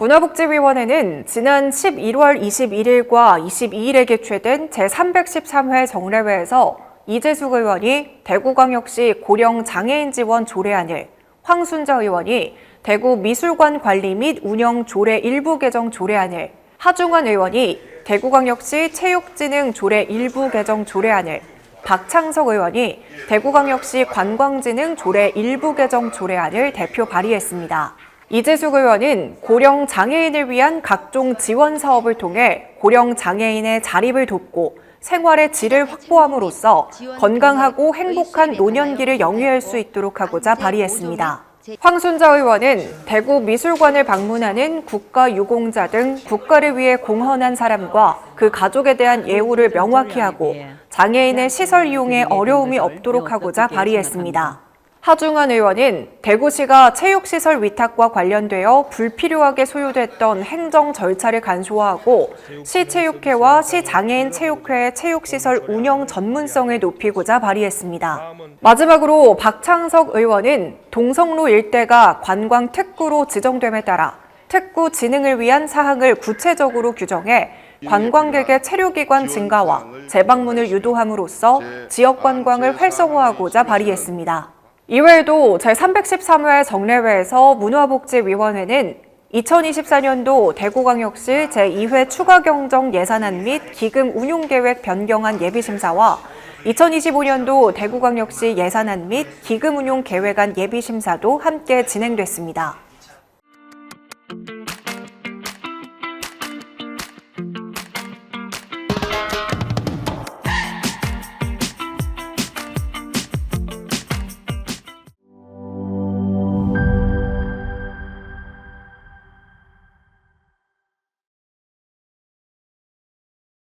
문화복지위원회는 지난 11월 21일과 22일에 개최된 제313회 정례회에서 이재숙 의원이 대구광역시 고령 장애인 지원 조례안을, 황순자 의원이 대구 미술관 관리 및 운영 조례 일부 개정 조례안을, 하중환 의원이 대구광역시 체육진흥 조례 일부 개정 조례안을, 박창석 의원이 대구광역시 관광진흥 조례 일부 개정 조례안을 대표 발의했습니다. 이재숙 의원은 고령 장애인을 위한 각종 지원 사업을 통해 고령 장애인의 자립을 돕고 생활의 질을 확보함으로써 건강하고 행복한 노년기를 영위할 수 있도록 하고자 발의했습니다. 황순자 의원은 대구 미술관을 방문하는 국가 유공자 등 국가를 위해 공헌한 사람과 그 가족에 대한 예우를 명확히 하고 장애인의 시설 이용에 어려움이 없도록 하고자 발의했습니다. 하중환 의원은 대구시가 체육시설 위탁과 관련되어 불필요하게 소요됐던 행정 절차를 간소화하고 시체육회와 시장애인 체육회의 체육시설 운영 전문성을 높이고자 발의했습니다. 마지막으로 박창석 의원은 동성로 일대가 관광 특구로 지정됨에 따라 특구 진흥을 위한 사항을 구체적으로 규정해 관광객의 체류기관 증가와 재방문을 유도함으로써 지역 관광을 활성화하고자 발의했습니다. 이외에도 제313회 정례회에서 문화복지위원회는 2024년도 대구광역시 제2회 추가경정 예산안 및 기금 운용계획 변경안 예비심사와 2025년도 대구광역시 예산안 및 기금 운용 계획안 예비심사도 함께 진행됐습니다.